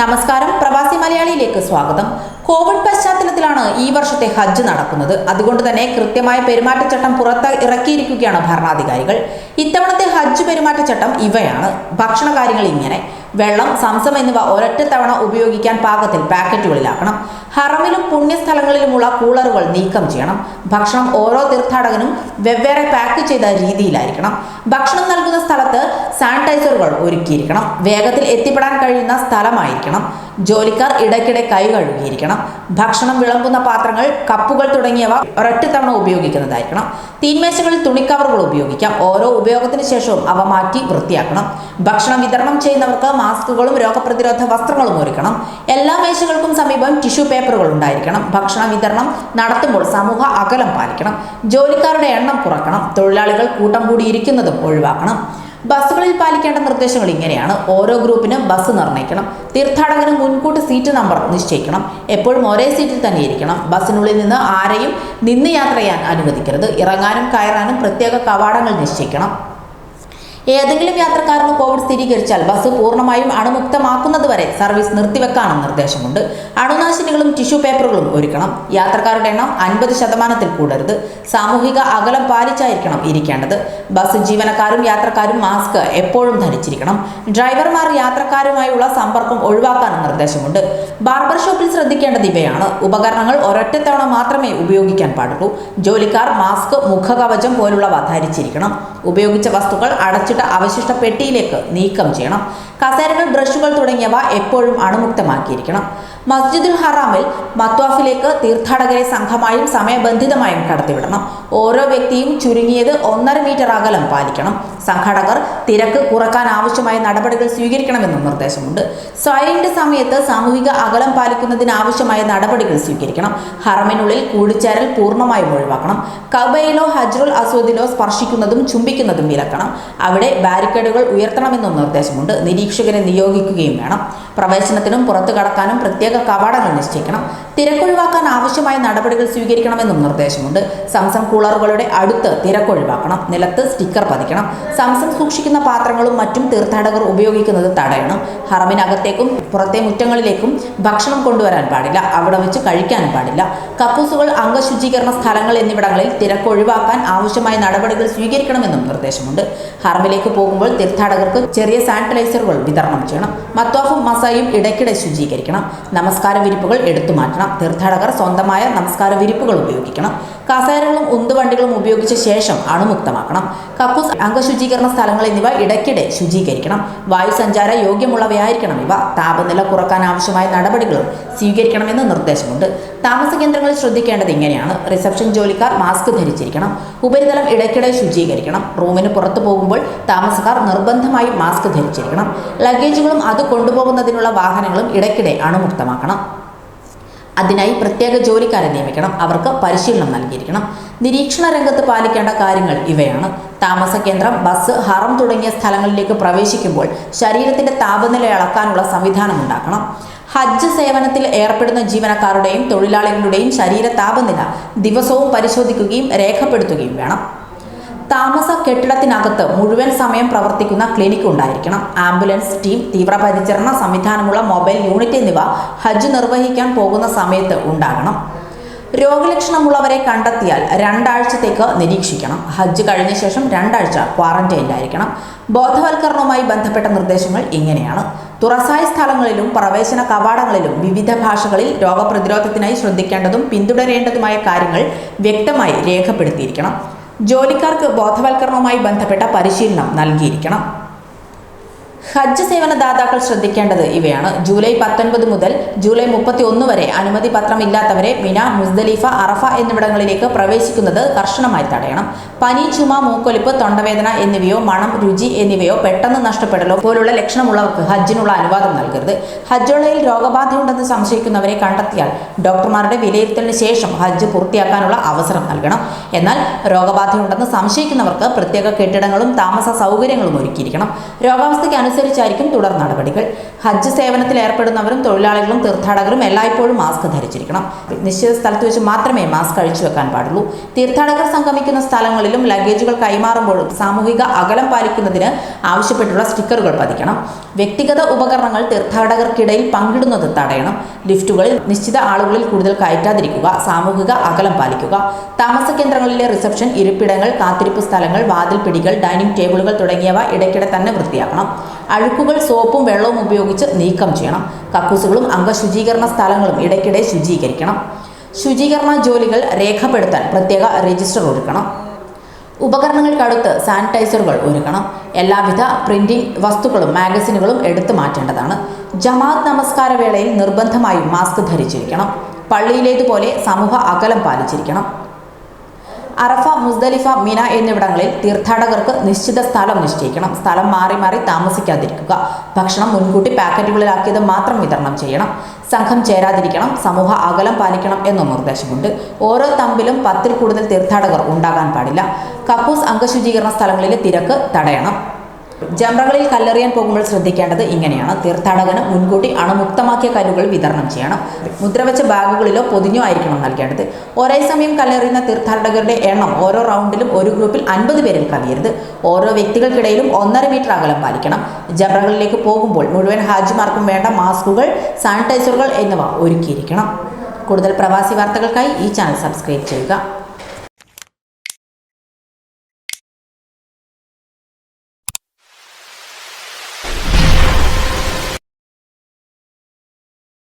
നമസ്കാരം. പ്രവാസി മലയാളിയിലേക്ക് സ്വാഗതം. കോവിഡ് പശ്ചാത്തലത്തിലാണ് ഈ വർഷത്തെ ഹജ്ജ് നടക്കുന്നത്. അതുകൊണ്ട് തന്നെ കൃത്യമായ പെരുമാറ്റച്ചട്ടം പുറത്ത് ഇറക്കിയിരിക്കുകയാണ് ഭരണാധികാരികൾ. ഇത്തവണത്തെ ഹജ്ജ് പെരുമാറ്റച്ചട്ടം ഇവയാണ്. ഭക്ഷണ കാര്യങ്ങൾ ഇങ്ങനെ. വെള്ളം സംസം എന്നിവ ഒരൊറ്റ തവണ ഉപയോഗിക്കാൻ പാകത്തിൽ പാക്കറ്റുകളിലാക്കണം. ഹറമിലും പുണ്യസ്ഥലങ്ങളിലുമുള്ള കൂളറുകൾ നീക്കം ചെയ്യണം. ഭക്ഷണം ഓരോ തീർത്ഥാടകനും വെവ്വേറെ പാക്ക് ചെയ്ത രീതിയിലായിരിക്കണം. ഭക്ഷണം നൽകുന്ന സ്ഥലത്ത് സാനിറ്റൈസറുകൾ ഒരുക്കിയിരിക്കണം. വേഗത്തിൽ എത്തിപ്പെടാൻ കഴിയുന്ന സ്ഥലമായിരിക്കണം. ജോലിക്കാർ ഇടയ്ക്കിടെ കൈ കഴുകിയിരിക്കണം. ഭക്ഷണം വിളമ്പുന്ന പാത്രങ്ങൾ കപ്പുകൾ തുടങ്ങിയവ ഒരൊറ്റ തവണ ഉപയോഗിക്കുന്നതായിരിക്കണം. തീന്മേശകളിൽ തുണിക്കവറുകൾ ഉപയോഗിക്കാം. ഓരോ ഉപയോഗത്തിന് ശേഷവും അവ മാറ്റി വൃത്തിയാക്കണം. ഭക്ഷണം വിതരണം ചെയ്യുന്നവർക്ക് മാസ്കുകളും രോഗപ്രതിരോധ വസ്ത്രങ്ങളും ഒരുക്കണം. എല്ലാ മേശകൾക്കും സമീപം ടിഷ്യൂ പേപ്പറുകൾ ഉണ്ടായിരിക്കണം. ഭക്ഷണ വിതരണം നടത്തുമ്പോൾ സമൂഹ അകലം പാലിക്കണം. ജോലിക്കാരുടെ എണ്ണം കുറക്കണം. തൊഴിലാളികൾ കൂട്ടം കൂടി ഇരിക്കുന്നതും ഒഴിവാക്കണം. ബസ്സുകളിൽ പാലിക്കേണ്ട നിർദ്ദേശങ്ങൾ ഇങ്ങനെയാണ്. ഓരോ ഗ്രൂപ്പിനും ബസ് നിർണയിക്കണം. തീർത്ഥാടകന് മുൻകൂട്ടി സീറ്റ് നമ്പർ നിശ്ചയിക്കണം. എപ്പോഴും ഒരേ സീറ്റിൽ തന്നെ ഇരിക്കണം. ബസ്സിനുള്ളിൽ നിന്ന് ആരെയും നിന്ന് യാത്ര ചെയ്യാൻ അനുവദിക്കരുത്. ഇറങ്ങാനും കയറാനും പ്രത്യേക കവാടങ്ങൾ നിശ്ചയിക്കണം. ഏതെങ്കിലും യാത്രക്കാരന് കോവിഡ് സ്ഥിരീകരിച്ചാൽ ബസ് പൂർണമായും അണുമുക്തമാക്കുന്നതുവരെ സർവീസ് നിർത്തിവെക്കാനും നിർദ്ദേശമുണ്ട്. അണുനാശിനികളും ടിഷ്യൂ പേപ്പറുകളും ഒരുക്കണം. യാത്രക്കാരുടെ എണ്ണം അൻപത് ശതമാനത്തിൽ കൂടരുത്. സാമൂഹിക അകലം പാലിച്ചായിരിക്കണം ഇരിക്കേണ്ടത്. ബസ് ജീവനക്കാരും യാത്രക്കാരും മാസ്ക് എപ്പോഴും ധരിച്ചിരിക്കണം. ഡ്രൈവർമാർ യാത്രക്കാരുമായുള്ള സമ്പർക്കം ഒഴിവാക്കാനും നിർദ്ദേശമുണ്ട്. ബാർബർ ഷോപ്പിൽ ശ്രദ്ധിക്കേണ്ടത് ഇവയാണ്. ഉപകരണങ്ങൾ ഒരൊറ്റ തവണ മാത്രമേ ഉപയോഗിക്കാൻ പാടുള്ളൂ. ജോലിക്കാർ മാസ്ക് മുഖകവചം പോലുള്ളവ ധരിച്ചിരിക്കണം. ഉപയോഗിച്ച വസ്തുക്കൾ അടച്ചിട്ട അവശിഷ്ട പെട്ടിയിലേക്ക് നീക്കം ചെയ്യണം. കസേരകൾ ബ്രഷുകൾ തുടങ്ങിയവ എപ്പോഴും അണുമുക്തമാക്കിയിരിക്കണം. മസ്ജിദുൽ ഹറാമിൽ മത്വാഫിലേക്ക് തീർത്ഥാടകരെ സംഘമായും സമയബന്ധിതമായും കടത്തിവിടണം. ഓരോ വ്യക്തിയും ചുരുങ്ങിയത് ഒന്നര മീറ്റർ അകലം പാലിക്കണം. സംഘാടകർ തിരക്ക് കുറയ്ക്കാൻ ആവശ്യമായ നടപടികൾ സ്വീകരിക്കണമെന്നും നിർദ്ദേശമുണ്ട്. സ്വയന്റെ സമയത്ത് സാമൂഹിക അകലം പാലിക്കുന്നതിനാവശ്യമായ നടപടികൾ സ്വീകരിക്കണം. ഹറമിനുള്ളിൽ കൂടിച്ചേരൽ പൂർണമായും ഒഴിവാക്കണം. കബയിലോ ഹജ്റുൽ അസോദിലോ സ്പർശിക്കുന്നതും ചുംബിക്കുന്നതും വിലക്കണം. അവിടെ ബാരിക്കേഡുകൾ ഉയർത്തണമെന്നും നിർദ്ദേശമുണ്ട്. നിരീക്ഷകരെ നിയോഗിക്കുകയും വേണം. പ്രവേശനത്തിനും പുറത്തു കടക്കാനും പ്രത്യേക കവാടങ്ങൾ നിശ്ചയിക്കണം. തിരക്കൊഴിവാക്കാൻ ആവശ്യമായ നടപടികൾ സ്വീകരിക്കണമെന്നും നിർദ്ദേശമുണ്ട്. സംസം കൂളറുകളുടെ അടുത്ത് തിരക്കൊഴിവാക്കണം. നിലത്ത് സ്റ്റിക്കർ പതിക്കണം. സംസം സൂക്ഷിക്കുന്ന പാത്രങ്ങളും മറ്റും തീർത്ഥാടകർ ഉപയോഗിക്കുന്നത് തടയണം. ഹറമിനകത്തേക്കും പുറത്തെ മുറ്റങ്ങളിലേക്കും ഭക്ഷണം കൊണ്ടുവരാൻ പാടില്ല. അവിടെ വെച്ച് കഴിക്കാൻ പാടില്ല. കക്കൂസുകൾ അംഗശുചീകരണ സ്ഥലങ്ങൾ എന്നിവിടങ്ങളിൽ തിരക്കൊഴിവാക്കാൻ ആവശ്യമായ നടപടികൾ സ്വീകരിക്കണമെന്നും നിർദ്ദേശമുണ്ട്. ഹറമിലേക്ക് പോകുമ്പോൾ തീർത്ഥാടകർക്ക് ചെറിയ സാനിറ്റൈസറുകൾ വിതരണം ചെയ്യണം. മത്വാഫും മസായും ഇടയ്ക്കിടെ ശുചീകരിക്കണം. നമസ്കാര വിരിപ്പുകൾ എടുത്തു മാറ്റണം. തീർത്ഥാടകർ സ്വന്തമായ നമസ്കാര വിരിപ്പുകൾ ഉപയോഗിക്കണം. കസേരകളും ഉന്തുവണ്ടികളും ഉപയോഗിച്ച ശേഷം അണുമുക്തമാക്കണം കക്കൂസ് അംഗശുചീകരണ സ്ഥലങ്ങൾ എന്നിവ ഇടയ്ക്കിടെ ശുചീകരിക്കണം. വായുസഞ്ചാര യോഗ്യമുള്ളവയായിരിക്കണം ഇവ. താപനില കുറയ്ക്കാൻ ആവശ്യമായ നടപടികളും സ്വീകരിക്കണമെന്ന് നിർദ്ദേശമുണ്ട്. താമസ കേന്ദ്രങ്ങളിൽ ശ്രദ്ധിക്കേണ്ടത് ഇങ്ങനെയാണ്. റിസപ്ഷൻ ജോലിക്കാർ മാസ്ക് ധരിച്ചിരിക്കണം. ഉപരിതലം ഇടയ്ക്കിടെ ശുചീകരിക്കണം. റൂമിന് പുറത്തു പോകുമ്പോൾ താമസക്കാർ നിർബന്ധമായും മാസ്ക് ധരിച്ചിരിക്കണം. ലഗേജുകളും അത് കൊണ്ടുപോകുന്നതിനുള്ള വാഹനങ്ങളും ഇടയ്ക്കിടെ അണുമുക്തമാക്കണം. അതിനായി പ്രത്യേക ജോലിക്കാരെ നിയമിക്കണം. അവർക്ക് പരിശീലനം നൽകിയിരിക്കണം. നിരീക്ഷണ രംഗത്ത് പാലിക്കേണ്ട കാര്യങ്ങൾ ഇവയാണ്. താമസ കേന്ദ്രം ബസ് ഹറം തുടങ്ങിയ സ്ഥലങ്ങളിലേക്ക് പ്രവേശിക്കുമ്പോൾ ശരീരത്തിന്റെ താപനില അളക്കാനുള്ള സംവിധാനം ഉണ്ടാക്കണം. ഹജ്ജ് സേവനത്തിൽ ഏർപ്പെടുന്ന ജീവനക്കാരുടെയും തൊഴിലാളികളുടെയും ശരീര താപനില ദിവസവും പരിശോധിക്കുകയും രേഖപ്പെടുത്തുകയും വേണം. താമസ കെട്ടിടത്തിനകത്ത് മുഴുവൻ സമയം പ്രവർത്തിക്കുന്ന ക്ലിനിക് ഉണ്ടായിരിക്കണം. ആംബുലൻസ് ടീം തീവ്രപരിചരണ സംവിധാനമുള്ള മൊബൈൽ യൂണിറ്റ് എന്നിവ ഹജ്ജ് നിർവഹിക്കാൻ പോകുന്ന സമയത്ത് ഉണ്ടാകണം. രോഗലക്ഷണമുള്ളവരെ കണ്ടെത്തിയാൽ രണ്ടാഴ്ചത്തേക്ക് നിരീക്ഷിക്കണം. ഹജ്ജ് കഴിഞ്ഞ ശേഷം രണ്ടാഴ്ച ക്വാറന്റൈനിലായിരിക്കണം ബോധവൽക്കരണവുമായി ബന്ധപ്പെട്ട നിർദ്ദേശങ്ങൾ ഇങ്ങനെയാണ്. തുറസായ സ്ഥലങ്ങളിലും പ്രവേശന കവാടങ്ങളിലും വിവിധ ഭാഷകളിൽ രോഗപ്രതിരോധത്തിനായി ശ്രദ്ധിക്കേണ്ടതും പിന്തുടരേണ്ടതുമായ കാര്യങ്ങൾ വ്യക്തമായി രേഖപ്പെടുത്തിയിരിക്കണം. ജോലിക്കാർക്ക് ബോധവൽക്കരണവുമായി ബന്ധപ്പെട്ട പരിശീലനം നൽകിയിരിക്കണം. ഹജ്ജ് സേവന ദാതാക്കൾ ശ്രദ്ധിക്കേണ്ടത് ഇവയാണ്. ജൂലൈ പത്തൊൻപത് മുതൽ ജൂലൈ മുപ്പത്തി ഒന്ന് വരെ അനുമതി പത്രം ഇല്ലാത്തവരെ മിന മുസ്ദലിഫ അറഫ എന്നിവിടങ്ങളിലേക്ക് പ്രവേശിക്കുന്നത് കർശനമായി തടയണം. പനി ചുമ മൂക്കൊലിപ്പ് തൊണ്ടവേദന എന്നിവയോ മണം രുചി എന്നിവയോ പെട്ടെന്ന് നഷ്ടപ്പെടലോ പോലുള്ള ലക്ഷണമുള്ളവർക്ക് ഹജ്ജിനുള്ള അനുവാദം നൽകരുത്. ഹജ്ജോളയിൽ രോഗബാധയുണ്ടെന്ന് സംശയിക്കുന്നവരെ കണ്ടെത്തിയാൽ ഡോക്ടർമാരുടെ വിലയിരുത്തലിന് ശേഷം ഹജ്ജ് പൂർത്തിയാക്കാനുള്ള അവസരം നൽകണം. എന്നാൽ രോഗബാധയുണ്ടെന്ന് സംശയിക്കുന്നവർക്ക് പ്രത്യേക കെട്ടിടങ്ങളും താമസ സൗകര്യങ്ങളും ഒരുക്കിയിരിക്കണം. രോഗാവസ്ഥയ്ക്ക് അനുസരിച്ചായിരിക്കും തുടർ നടപടികൾ. ഹജ്ജ് സേവനത്തിൽ ഏർപ്പെടുന്നവരും തൊഴിലാളികളും തീർത്ഥാടകരും എല്ലായ്പ്പോഴും മാസ്ക് ധരിച്ചിരിക്കണം. നിശ്ചിത സ്ഥലത്ത് വെച്ച് മാത്രമേ മാസ്ക് അഴിച്ചു വെക്കാൻ പാടുള്ളൂ. തീർത്ഥാടകർ സംഗമിക്കുന്ന സ്ഥലങ്ങളിലും ലഗേജുകൾ കൈമാറുമ്പോഴും സാമൂഹിക അകലം പാലിക്കുന്നതിന് ആവശ്യപ്പെട്ടുള്ള സ്റ്റിക്കറുകൾ പതിക്കണം. വ്യക്തിഗത ഉപകരണങ്ങൾ തീർത്ഥാടകർക്കിടയിൽ പങ്കിടുന്നത് തടയണം. ലിഫ്റ്റുകളിൽ നിശ്ചിത ആളുകളിൽ കൂടുതൽ കയറ്റാതിരിക്കുക സാമൂഹിക അകലം പാലിക്കുക. താമസ കേന്ദ്രങ്ങളിലെ റിസപ്ഷൻ ഇരിപ്പിടങ്ങൾ കാത്തിരിപ്പ് സ്ഥലങ്ങൾ വാതിൽപ്പിടികൾ ഡൈനിങ് ടേബിളുകൾ തുടങ്ങിയവ ഇടയ്ക്കിടെ തന്നെ വൃത്തിയാക്കണം. അഴുക്കുകൾ സോപ്പും വെള്ളവും ഉപയോഗിച്ച് നീക്കം ചെയ്യണം. കക്കൂസുകളും അംഗശുചീകരണ സ്ഥലങ്ങളും ഇടയ്ക്കിടെ ശുചീകരിക്കണം. ശുചീകരണ ജോലികൾ രേഖപ്പെടുത്താൻ പ്രത്യേക രജിസ്റ്റർ ഒരുക്കണം. ഉപകരണങ്ങൾക്കടുത്ത് സാനിറ്റൈസറുകൾ ഒരുക്കണം. എല്ലാവിധ പ്രിന്റിംഗ് വസ്തുക്കളും മാഗസിനുകളും എടുത്തു മാറ്റേണ്ടതാണ്. ജമാഅത്ത് നമസ്കാര വേളയിൽ നിർബന്ധമായും മാസ്ക് ധരിച്ചിരിക്കണം. പള്ളിയിലേതുപോലെ സമൂഹ അകലം പാലിച്ചിരിക്കണം. അറഫ മുസ്ദലിഫ മിന എന്നിവിടങ്ങളിൽ തീർത്ഥാടകർക്ക് നിശ്ചിത സ്ഥലം നിശ്ചയിക്കണം. സ്ഥലം മാറി മാറി താമസിക്കാതിരിക്കുക. ഭക്ഷണം മുൻകൂട്ടി പാക്കറ്റുകളിലാക്കിയത് മാത്രം വിതരണം ചെയ്യണം. സംഘം ചേരാതിരിക്കണം. സമൂഹ അകലം പാലിക്കണം എന്നും നിർദ്ദേശമുണ്ട്. ഓരോ തമ്പിലും പത്തിൽ കൂടുതൽ തീർത്ഥാടകർ ഉണ്ടാകാൻ പാടില്ല. കക്കൂസ് അംഗശുചീകരണ സ്ഥലങ്ങളിലെ തിരക്ക് തടയണം. ജംറകളിൽ കല്ലെറിയാൻ പോകുമ്പോൾ ശ്രദ്ധിക്കേണ്ടത് ഇങ്ങനെയാണ്. തീർത്ഥാടകന് മുൻകൂട്ടി അണുമുക്തമാക്കിയ കല്ലുകൾ വിതരണം ചെയ്യണം. മുദ്രവെച്ച ബാഗുകളിലോ പൊതിഞ്ഞോ ആയിരിക്കണം നൽകേണ്ടത്. ഒരേ സമയം കല്ലെറിയുന്ന തീർത്ഥാടകരുടെ എണ്ണം ഓരോ റൗണ്ടിലും ഒരു ഗ്രൂപ്പിൽ അൻപത് പേരിൽ കവിയരുത്. ഓരോ വ്യക്തികൾക്കിടയിലും ഒന്നര മീറ്റർ അകലം പാലിക്കണം. ജംറകളിലേക്ക് പോകുമ്പോൾ മുഴുവൻ ഹാജിമാർക്കും വേണ്ട മാസ്കുകൾ സാനിറ്റൈസറുകൾ എന്നിവ ഒരുക്കിയിരിക്കണം. കൂടുതൽ പ്രവാസി വാർത്തകൾക്കായി ഈ ചാനൽ സബ്സ്ക്രൈബ് ചെയ്യുക.